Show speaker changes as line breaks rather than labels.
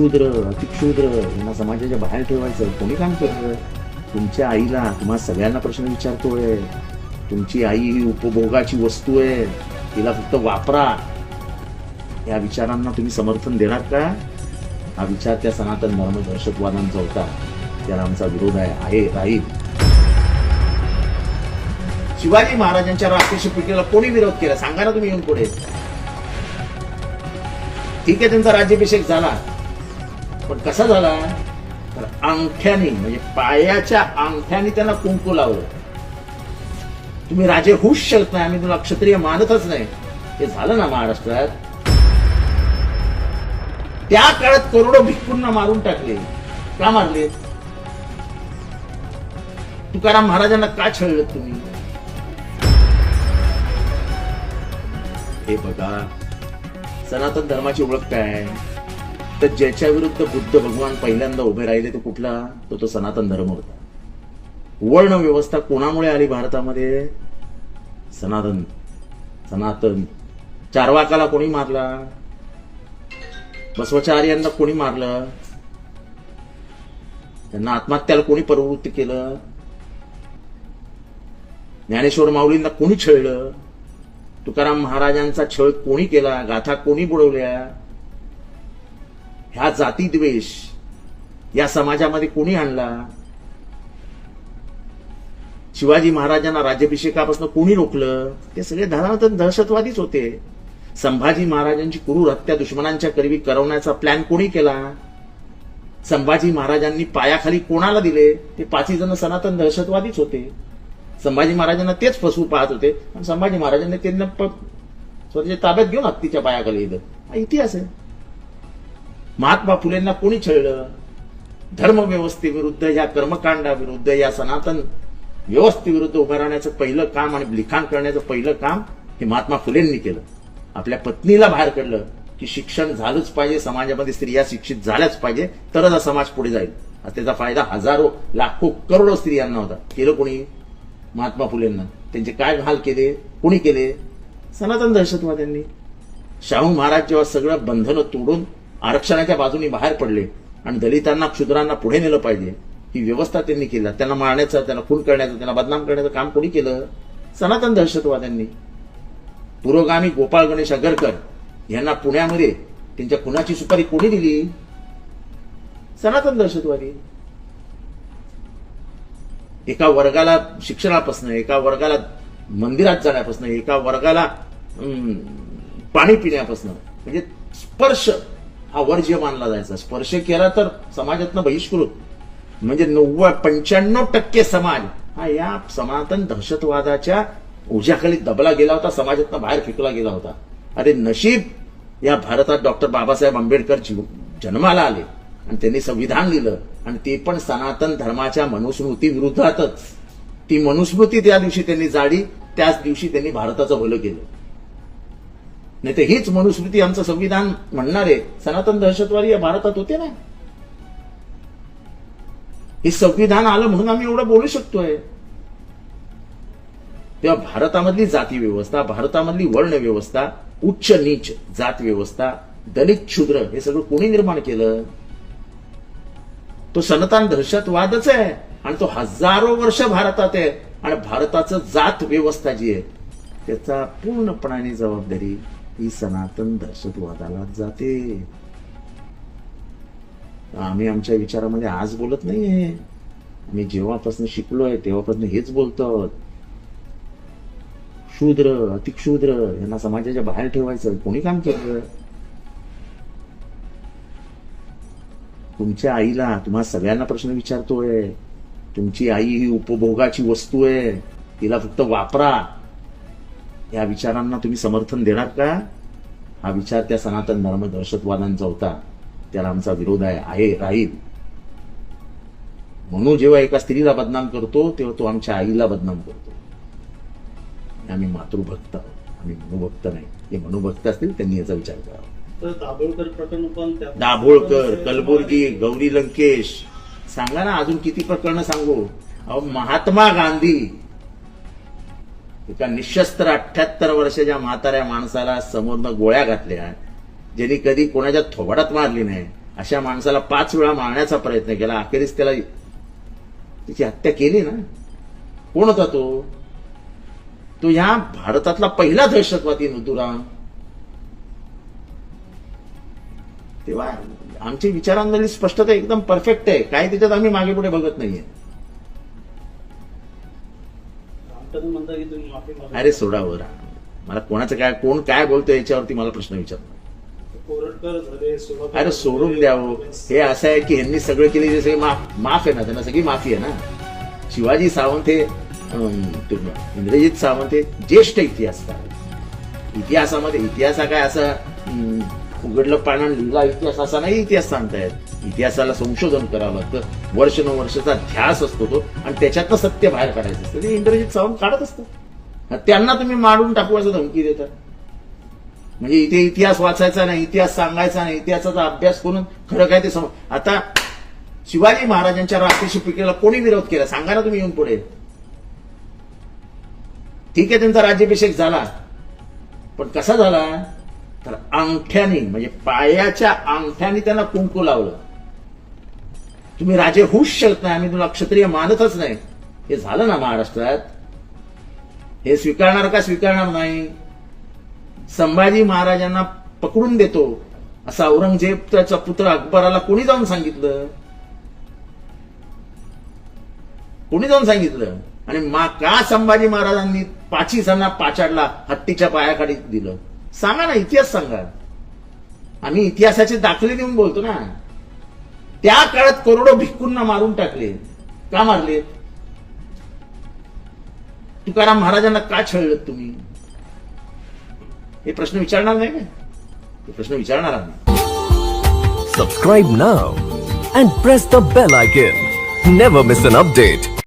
शूद्र अतिक्षूद्र यांना समाजाच्या बाहेर ठेवायचं. कोणी काम करतं तुमच्या आईला तुम्हा सगळ्यांना प्रश्न विचारतोय. तुमची आई ही उपभोगाची वस्तू आहे. तिला फक्त वापरा. या विचारांना तुम्ही समर्थन देणार का? हा विचार त्या सनातन धर्म दहशतवादांचा होता. त्याला आमचा विरोध आहे आहे राहील. शिवाजी महाराजांच्या राष्ट्रीय पिढीला कोणी विरोध केला? सांगा ना तुम्ही येऊन पुढे. ठीक आहे त्यांचा राज्याभिषेक झाला. पण कसा झाला? तर अंगठ्याने म्हणजे पायाच्या अंगठ्याने त्यांना कुंकू लावलं. तुम्ही राजे होऊच शकत नाही आम्ही तुला क्षत्रिय मानतच नाही. हे झालं ना महाराष्ट्रात? त्या काळात करोडो भिक्कूंना मारून टाकले. का मारले? तुकाराम महाराजांना का छळलं तुम्ही? हे बघा सनातन धर्माची ओळख काय आहे? तर ज्याच्या विरुद्ध बुद्ध भगवान पहिल्यांदा उभे राहिले तो कुठला? तो तो सनातन धर्म होता. वर्ण व्यवस्था कोणामुळे आली भारतामध्ये? सनातन सनातन. चारवाकाला कोणी मारला? बसवाचार्यांना कोणी मारलं? त्यांना आत्महत्याला कोणी प्रवृत्त केलं? ज्ञानेश्वर माऊलींना कोणी छळलं? तुकाराम महाराजांचा छळ कोणी केला? गाथा कोणी बुडवल्या? ह्या जाती द्वेष या समाजामध्ये कोणी आणला? शिवाजी महाराजांना राज्याभिषेकापासून कोणी रोखलं? ते सगळे धनातन दहशतवादीच होते. संभाजी महाराजांची क्रूर हत्या दुश्मनांच्या करवी करवण्याचा प्लॅन कोणी केला? संभाजी महाराजांनी पायाखाली कोणाला दिले? ते पाचही जण सनातन दहशतवादीच होते. संभाजी महाराजांना तेच फसवू पाहत होते. आणि संभाजी महाराजांनी त्यांना स्वतःच्या ताब्यात घेऊन हत्तीच्या पायाखाली दिलं इतिहास आहे. महात्मा फुलेंना कोणी छळलं? धर्मव्यवस्थेविरुद्ध या कर्मकांडाविरुद्ध या सनातन व्यवस्थेविरुद्ध उभं राहण्याचं पहिलं काम आणि लिखाण करण्याचं पहिलं काम हे महात्मा फुलेंनी केलं. आपल्या पत्नीला बाहेर काढलं की शिक्षण झालंच पाहिजे समाजामध्ये स्त्रिया शिक्षित झाल्याच पाहिजे तरच हा समाज पुढे जाईल. त्याचा फायदा हजारो लाखो करोडो स्त्रियांना होता. केलं कोणी? महात्मा फुलेंना. त्यांचे काय हाल केले? कोणी केले? सनातन दहशतवाद्यांनी. शाहू महाराज जेव्हा सगळं बंधनं तोडून आरक्षणाच्या बाजूने बाहेर पडले आणि दलितांना क्षुद्रांना पुढे नेलं पाहिजे. ही व्यवस्था त्यांनी केली. त्यांना मारण्याचं त्यांना खून करण्याचं त्यांना बदनाम करण्याचं काम कोणी केलं? सनातन दहशतवाद्यांनी. पुरोगामी गोपाळ गणेश अगरकर यांना पुण्यामध्ये त्यांच्या खुनाची सुपारी कोणी दिली? सनातन दहशतवादी. एका वर्गाला शिक्षणापासून एका वर्गाला मंदिरात जाण्यापासून एका वर्गाला पाणी पिण्यापासून म्हणजे स्पर्श हा वर्ज्य मानला जायचा. स्पर्श केला तर समाजातनं बहिष्कृत. म्हणजे नव्वद पंच्याण्णव टक्के समाज हा या सनातन दहशतवादाच्या उज्याखाली दबला गेला होता समाजातनं बाहेर फेकला गेला होता. अरे नशीब या भारतात डॉक्टर बाबासाहेब आंबेडकर जन्माला आले आणि त्यांनी संविधान लिहिलं आणि ते पण सनातन धर्माच्या मनुस्मृती विरुद्धातच. ती मनुस्मृती त्या दिवशी त्यांनी जाडी त्याच दिवशी त्यांनी भारताचं भलं केलं. नाही तर हीच मनुस्मृती आमचं संविधान म्हणणारे सनातन दहशतवादी या भारतात होते ना? हे संविधान आलं म्हणून आम्ही एवढं बोलू शकतोय. तेव्हा भारतामधली जाती व्यवस्था भारतामधली वर्ण व्यवस्था उच्च नीच जात व्यवस्था दलित क्षुद्र हे सगळं कोणी निर्माण केलं? तो सनातन दहशतवादच आहे आणि तो हजारो वर्ष भारतात आहे. आणि भारताचं जात व्यवस्था जी आहे त्याचा पूर्णपणाने जबाबदारी ही सनातन दहशतवादाला जाते. आम्ही आमच्या विचारामध्ये आज बोलत नाहीये. आम्ही जेव्हापासून शिकलोय तेव्हापासून हेच बोलतो शूद्र अतिक्षूद्र यांना समाजाच्या बाहेर ठेवायचं कोणी काम केलं? तुमच्या आईला तुम्हा सगळ्यांना प्रश्न विचारतोय. तुमची आई ही उपभोगाची वस्तू आहे. तिला फक्त वापरा. या विचारांना तुम्ही समर्थन देणार का? हा विचार त्या सनातन धर्म दहशतवादांचा होता. त्याला आमचा विरोध आहे आहे राहील. म्हणून जेव्हा एका स्त्रीला बदनाम करतो तेव्हा तो आमच्या आईला बदनाम करतो. आम्ही मातृभक्त आहोत आम्ही मनुभक्त नाही. जे मनुभक्त असतील त्यांनी याचा विचार करावा.
दाभोळकर प्रकरण पण
दाभोळकर कलबुर्गी गौरी लंकेश. सांगा ना अजून किती प्रकरणं सांगू? अहो महात्मा गांधी. एका निशस्त्र अठ्ठ्याहत्तर वर्षाच्या म्हाताऱ्या माणसाला समोरनं गोळ्या घातल्या ज्यांनी कधी कोणाच्या थोबाडात मारली नाही अशा माणसाला पाच वेळा मारण्याचा प्रयत्न केला. अखेरीस त्याला तिची हत्या केली ना? कोण होता तो? तो ह्या भारतातला पहिला दहशतवादी नुतुराम तेव्हा आमची विचारांमधली स्पष्टता एकदम परफेक्ट आहे. काय त्याच्यात आम्ही मागे पुढे बघत नाहीये. अरे सोडा वर मला कोणाचं काय कोण काय बोलतोय याच्यावरती मला प्रश्न विचार.
कोरटकर झाले सुभाष
अरे सोडून द्यावं हे. असं आहे की ह्यांनी सगळं केले जे सगळे माफ माफ आहे ना त्यांना सगळी माफी आहे ना. शिवाजी सावंत हे इंद्रजित सावंत हे ज्येष्ठ इतिहासकार. इतिहासामध्ये इतिहास हा काय असं उघडलं पानं लिहिला इतिहास असा नाही इतिहास सांगतायत. इतिहासाला संशोधन करावं लागतं. वर्ष न वर्षाचा ध्यास असतो तो आणि त्याच्यातनं सत्य बाहेर काढायचं असतं. ते इंद्रजित सावंत काढत असतं त्यांना तुम्ही मारून टाकवायचा धमकी देता. म्हणजे इथे इतिहास वाचायचा नाही इतिहास सांगायचा नाही इतिहासाचा अभ्यास करून खरं काय ते सम आता शिवाजी महाराजांच्या राज्यशिपिकेला कोणी विरोध केला? सांगा ना तुम्ही येऊन पुढे. ठीक आहे त्यांचा राज्याभिषेक झाला. पण कसा झाला? तर अंगठ्याने म्हणजे पायाच्या अंगठ्याने त्यांना कुंकू लावलं. तुम्ही राजे होऊच शकत नाही आम्ही तुला क्षत्रिय मानतच नाही. हे झालं ना महाराष्ट्रात? हे स्वीकारणार का स्वीकारणार नाही? संभाजी महाराजांना पकडून देतो असा औरंगजेब त्याचा पुत्र अकबराला कोणी जाऊन सांगितलं? कोणी जाऊन सांगितलं? आणि मा का संभाजी महाराजांनी पाचीसांना पाचाडला हत्तीच्या पायाखाली दिलं? सांगा ना इतिहास सांगा. आम्ही इतिहासाचे दाखले देऊन बोलतो ना. त्या काळात करोडो भिक्कूंना मारून टाकले. का मारले? तुकाराम महाराजांना का छळलं तुम्ही? हे प्रश्न विचारणार नाही का? ते प्रश्न विचारणार आम्ही.
नाव now press the the bell icon. Never miss an.